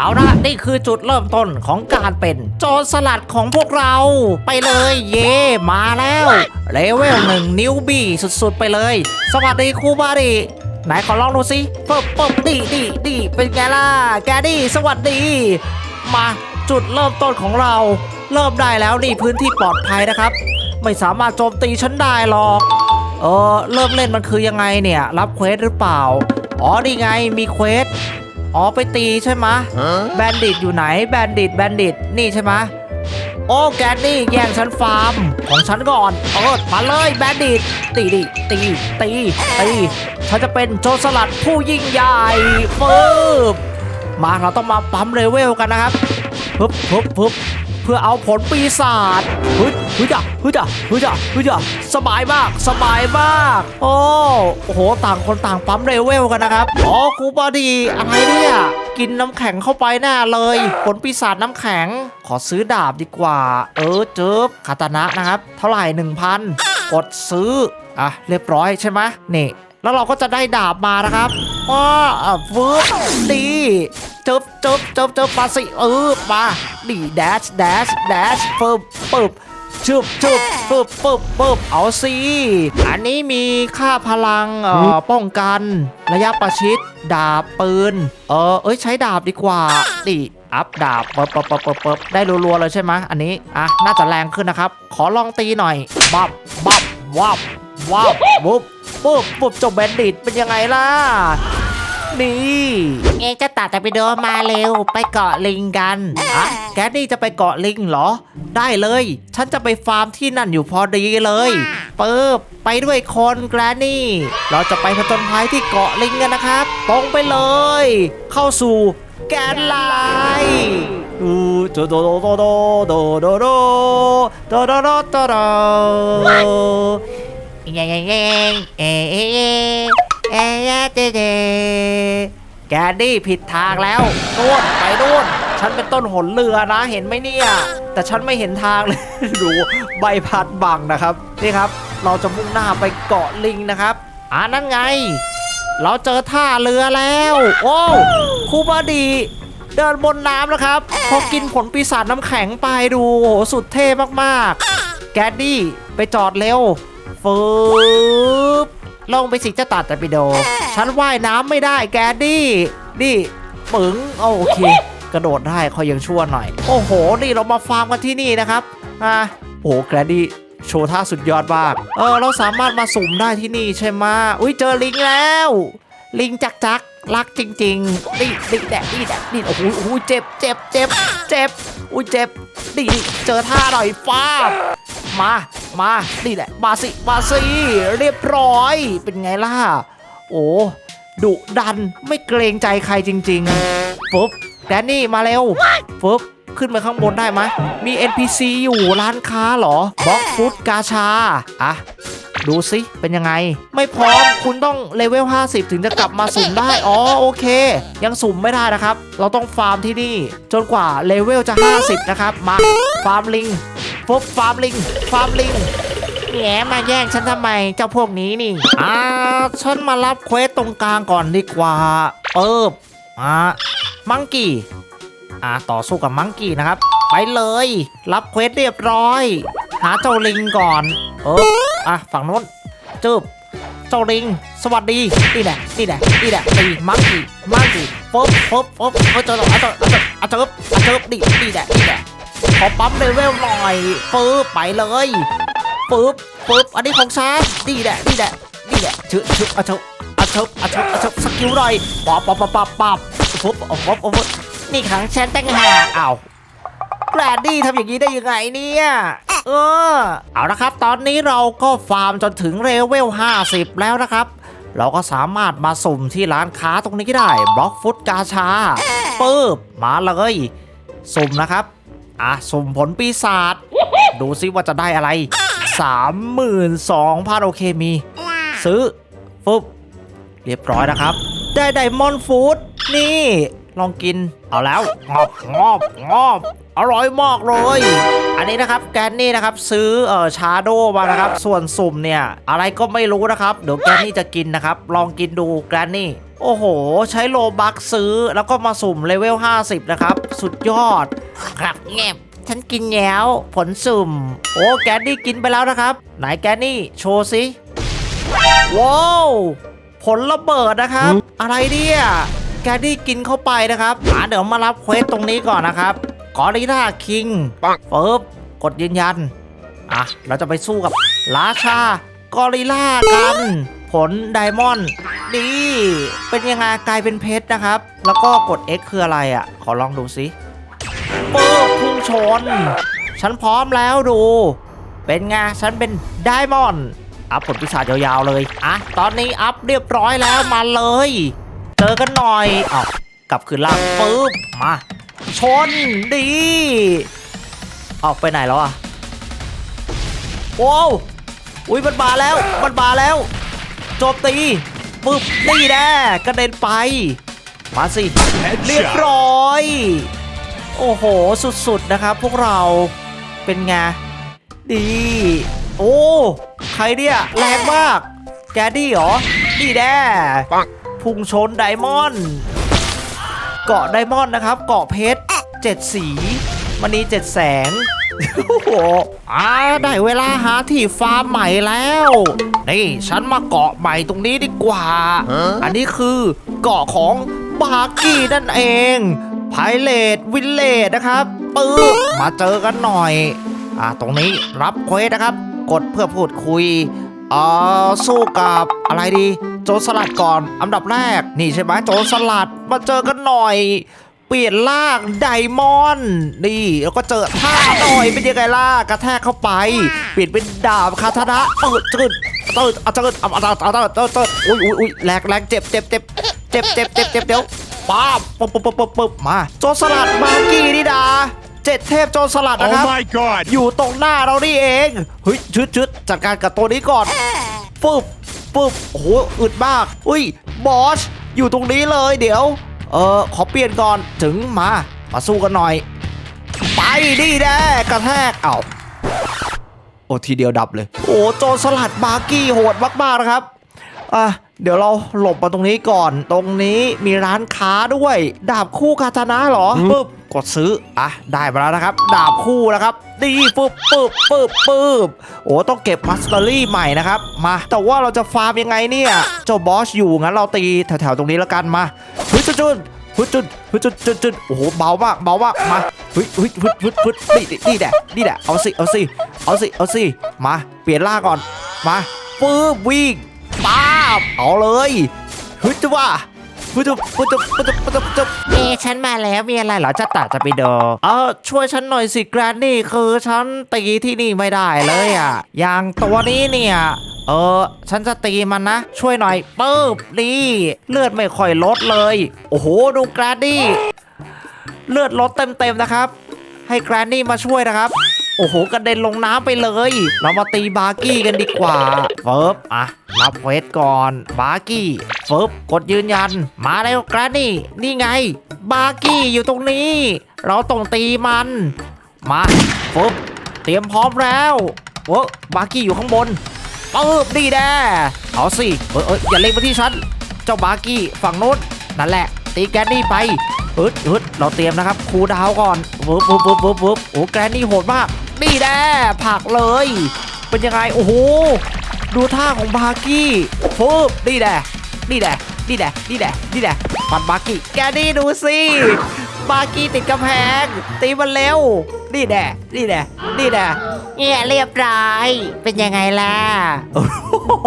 เอาละนี่คือจุดเริ่มต้นของการเป็นโจรสลัดของพวกเรา ไปเลยเย่มาแล้ว เลเวลหนึ่งนิวบี้สุดๆ ไปเลย สวัสดีครูบาดีไหนขอลองดูสิเปิบเปิบดีดีดีเป็นไงล่ะ แกดี้สวัสดี มาจุดเริ่มต้นของเรา เริ่มได้แล้วนี่พื้นที่ปลอดภัยนะครับ ไม่สามารถโจมตีฉันได้หรอกเออเริ่มเล่นมันคือยังไงเนี่ย รับเควสหรือเปล่า อ๋อนี่ไงมีเควส อ๋อไปตีใช่ไหมะแบนดิตอยู่ไหนแบนดิตแบนดิตนี่ใช่ไหมะโอ้แกนนี่แย่งฉันฟาร์มของฉันก่อนเออมาเลยแบนดิตตีดิตีตีตีฉันจะเป็นโจรสลัดผู้ยิ่งใหญ่ปึ๊บมาเราต้องมาปั๊มเลเวลกันนะครับปึ๊บปึ๊บปึ๊บ เพื่อเอาผลปีศาจเฮ้ยเฮ้ยจ้ะเฮ้ยจ้ะเฮ้ยจ้ะเฮ้ยจ้ะสบายมากสบายมากโอ้โอ้โหต่างคนต่างปั๊มเลเวลกันนะครับอ๋อครูบอดีอะไรเนี่ยกินน้ำแข็งเข้าไปแน่เลยผลปีศาจน้ำแข็ง ขอซื้อดาบดีกว่า เออเจิบคาตานะนะครับ เท่าไหร่1,000 กดซื้อ อะ เรียบร้อยใช่ไหมนี่ แล้วเราก็จะได้ดาบมานะครับว้าอะฟึบดี จิบเจิบเจิบเจิบมาสิเออมาดีแดชแดชแดชปึบปึบชึบชึบปึบปึบปึบเอาสิอันนี้มีค่าพลังเอ่อป้องกัน ระยะประชิด ดาบปืน เออเอ้ยใช้ดาบดีกว่าดิอัพดาบเปิบเปิบเปิบเปิบเปิบได้รัวๆเลยใช่ไหมอันนี้อะน่าจะแรงขึ้นนะครับ ขอลองตีหน่อยบับบับวับวับวุบปุ๊บปุ๊บเจบแบนดิตเป็นยังไงล่ะ นี่เองจะตัดแต่ไปเดินมาเร็วไปเกาะลิงกันอะแกนี่จะไปเกาะลิงเหรอ ได้เลย ฉันจะไปฟาร์มที่นั่นอยู่พอดีเลยเปิบไปด้วยคนแกรนี่ เราจะไปผจญภัยที่เกาะลิงกันนะครับ ตรงไปเลย เข้าสู่แกนไลน์อูโดโดโดโดโดโดโดโดโดโดโดโดโดเย้เย้เย้เอ๊ะ เอ๊ะเจ๊เจแกนี่ผิดทางแล้วนู่นไปนู่นฉันเป็นต้นหนเรือนะเห็นไหมเนี่ย แต่ฉันไม่เห็นทางเลย ดูใบพัดบังนะครับ นี่ครับ เราจะมุ่งหน้าไปเกาะลิงนะครับอ่านั่นไง เราเจอท่าเรือแล้ว โอ้คูบาดี เดินบนน้ำนะครับ พอกินผลปีศาจน้ำแข็งไปดูโหสุดเท่มากๆ แกดดี้ไปจอดเร็วฟื ลงไปสิเจะตัดแต่ไปโด ฉันว่ายน้ำไม่ได้แกดดี้นี่ปึ๋งโอเค กระโดดได้คอยยังชั่วหน่อย โอ้โห นี่เรามาฟาร์มกันที่นี่นะครับอ่าโอ้โหแกดดี้โชว์ท่าสุดยอดมาก เออ เราสามารถมาสุ่มได้ที่นี่ใช่ไหมอุ้ยเจอลิงแล้ว ลิงจักจักรักจริงๆนี่นี่แดกนี่แดกนี่โอ้โหโอ้โหเจ็บเจ็บเจ็บเจ็บอุ้ยเจ็บนี่นี่เจอท่าหน่อยฟ้าบ มา มา นี่แหละ มาสิ มาสิ เรียบร้อย เป็นไงล่ะ โอ้ ดุดัน ไม่เกรงใจใครจริงๆปุ๊บแดนนี่มาเร็วปุ๊บขึ้นไปข้างบนได้ไหมมี NPC อยู่ร้านค้าเหรอบล็อกฟุตกาชา อะ ดูสิเป็นยังไง ไม่พร้อมคุณต้องเลเวล 50 ถึงจะกลับมาสุ่มได้ อ๋อโอเค ยังสุ่มไม่ได้นะครับ เราต้องฟาร์มที่นี่ จนกว่าเลเวลจะ 50 นะครับ มา ฟาร์มลิง ปุ๊บฟาร์มลิงฟาร์มลิงแหมาแย่งฉันทำไมเจ้าพวกนี้นี่อ่าฉันมารับเควสตรงกลางก่อนดีกว่าเปิบอ่ามังกี้อ่าต่อสู้กับมังกี้นะครับ ไปเลย รับเควสเรียบร้อย หาเจ้าลิงก่อน เอออะฝั่งโน้นจืบเจ้าลิง สวัสดีนี่แหละนี่แหละนี่แหละตีมังกี้มังกี้ปุ๊บปุ๊บปุ๊บเออเจอแล้วเจอเจอเจอเจอเจอนี่นี่แหละนี่แหละ ขอปั๊มเลเวลหน่อยปึ๊บไปเลยปึ๊บปึ๊บอันนี้ของฉันนี่แหละนี่แหละนี่แหละชึชึอะชึอะชึอะชึอะชึสกิลหน่อยปั๊บปั๊บปั๊บปั๊บปั๊บปุ๊บปุ๊บปุ๊บปุ๊บนี่ขังฉันตั้งหากอ้าวแกรดดี้ทำอย่างนี้ได้ยังไงเนี่ยเออเอาละครับ ตอนนี้เราก็ฟาร์มจนถึงเลเวล 50 แล้วนะครับ เราก็สามารถมาสุ่มที่ร้านค้าตรงนี้ได้บล็อกฟุตกาชาปึ๊บมาเลย สุ่มนะครับ อะสุ่มผลปีศาจดูซิว่าจะได้อะไร 32,000 โอเคมี ซื้อปุ๊บเรียบร้อยนะครับ ได้ไดมอนด์ฟู้ดนี่ ลองกิน เอาแล้วงอบงอบงอบอร่อยมากเลย อันนี้นะครับแกนนี่นะครับซื้อเอ่อชาโดมานะครับ ส่วนสุ่มเนี่ย อะไรก็ไม่รู้นะครับ เดี๋ยวแกนนี่จะกินนะครับ ลองกินดูแกนนี่ โอ้โห ใช้โลบักซื้อแล้วก็มาสุ่มเลเวล 50 นะครับ สุดยอด ครับเงียบฉันกินแล้วผลสุ่ม โอ้แกนนี่กินไปแล้วนะครับ ไหนแกนนี่โชว์สิว้าวผลระเบิดนะครับ อะไรเนี่ย แกนนี่กินเข้าไปนะครับอ่าเดี๋ยวมารับเควสตรงนี้ก่อนนะครับกอริล่าคิงปังเฟิบกดยืนยัน อะ เราจะไปสู้กับราชากอริลล่ากัน ผลไดมอนด์นี่เป็นยังไงกลายเป็นเพชรนะครับ แล้วก็กด X คืออะไรอะ ขอลองดูสิปุ๊บพุ่งชน ฉันพร้อมแล้วดู เป็นไงฉันเป็นไดมอนด์อัพผลพิศาจยาวๆเลย อะ ตอนนี้อัพเรียบร้อยแล้วมาเลย เจอกันหน่อยเอาวกลับคืนล่างปุ๊บมาชนดีออกไปไหนแล้วอะโว้วอุ้ยมันมาแล้วมันมาแล้วโจมตีปึ๊บนี่แน่กระเด็นไป มาสิเรียบร้อย โอ้โหสุดๆนะครับ พวกเราเป็นไงดี โอ้ ใครเนี่ยแรงมาก แกดี้เหรอ นี่แน่ปัง พุ่งชนไดมอนด์เกาะไดมอนด์นะครับ เกาะเพชรเจ็ดสีมันนี้เจ็ดแสงโอ้โหอ่าได้เวลาหาที่ฟาร์มใหม่แล้ว นี่ฉันมาเกาะใหม่ตรงนี้ดีกว่า อันนี้คือเกาะของบาร์กี้นั่นเองไพเลตวิลเลจนะครับปึ๊บมาเจอกันหน่อย อ่าตรงนี้รับเควสนะครับ กดเพื่อพูดคุยเอ่อสู้กับอะไรดี โจรสลัดก่อนอันดับแรก นี่ใช่ไหมโจรสลัดมาเจอกันหน่อย เปลี่ยนล่างไดมอนด์นี่แล้วก็เจอท่าหน่อยเป็นยังไงล่ะกระแทกเข้าไป เปลี่ยนเป็นดาบคาทานะเปิดจืดเติดเอาจืดเอาเอาเอาเอาเอาเอาอุ้ยอุ้ยอุ้ยแรงแรงเจ็บเจ็บเจ็บเจ็บเจ็บเจ็บเจ็บเดี๋ยวป้าบปุ๊บปุ๊บปุ๊บปุ๊บปุ๊บมาโจรสลัดมากี้นี่ดาเจ็ดเทพโจรสลัดนะครับ my god! อยู่ตรงหน้าเรานี่เองเฮ้ยชึดชึดจัดการกับตัวนี้ก่อนฟึบ ปุ๊บโอ้โหอึดมาก อุ้ยบอสอยู่ตรงนี้เลยเดี๋ยว เออขอเปลี่ยนก่อนถึงมามาสู้กันหน่อย ไปดีแน่กระแทกเอ้าโอ้ทีเดียวดับเลย โอ้โจรสลัดบาร์กี้โหดมากๆนะครับอะ เดี๋ยวเราหลบมาตรงนี้ก่อน ตรงนี้มีร้านค้าด้วย ดาบคู่คาตานะเหรอปึ๊บกดซื้อ อะ ได้มาแล้วนะครับ ดาบคู่นะครับดีปึ๊บปึ๊บปึ๊บปึ๊บโอ้ต้องเก็บมัสเตอรี่ใหม่นะครับ มา แต่ว่าเราจะฟาร์มยังไงเนี่ย เจ้าบอสอยู่งั้นเราตีแถวๆตรงนี้แล้วกันมาเฮ้ยจุดจุดเฮ้ยจุดเฮ้ยจุดจุดจุดโอ้โหเบามากเบามากมาเฮ้ยเฮ้ยเฮ้ยเฮ้ยเฮ้ยนี่นี่นี่แหละนี่แหละเอาสิเอาสิเอาสิเอาสิมา เปลี่ยนล่างก่อนมาปึ๊บวิ่งป้าบเอาเลยฮึดว่าฮึดจะฮึดจะฮึดจะฮึดจะฮึดจะเอฉันมาแล้วมีอะไรเหรอจะตัดจะไปดูเออช่วยฉันหน่อยสิแกรนนี่คือฉันตีที่นี่ไม่ได้เลยอะอย่างตัวนี้เนี่ยเออ ฉันจะตีมันนะ ช่วยหน่อยปึ๊บนี่เลือดไม่ค่อยลดเลย โอ้โห ดูแกรนนี่ เลือดลดเต็มๆนะครับ ให้แกรนนี่มาช่วยนะครับ โอ้โหกระเด็นลงน้ำไปเลย เรามาตีบาร์กี้กันดีกว่าเฟิร์บอะรับเวสก่อน บาร์กี้เฟิร์บกดยืนยัน มาแล้วแกรนนี่ นี่ไง บาร์กี้อยู่ตรงนี้ เราต้องตีมัน มาเฟิร์บเตรียมพร้อมแล้วโอ้บาร์กี้อยู่ข้างบนปึ๊บดีแน่เอาสิเอยเอยอย่าเล็งมาที่ฉันเจ้าบาร์กี้ฝั่งโน้นนั่นแหละ ตีแกรนนี่ไปฮึดฮึดเราเตรียมนะครับคูดาวก่อนวึบวึบวึบวึบวึบโอ้แกรนนี่โหดมาก นี่แน่ผลักเลย เป็นยังไงโอ้โหดูท่าของบาร์กี้ฟึบนี่แน่นี่แน่นี่แน่นี่แน่นี่แน่ปัดบาร์กี้แกนี่ดูสิบาร์กี้ติดกำแพง ตีมันเร็ว นี่แน่นี่แน่นี่แน่เนี่ยเรียบร้อยเป็นยังไงล่ะโอ้โห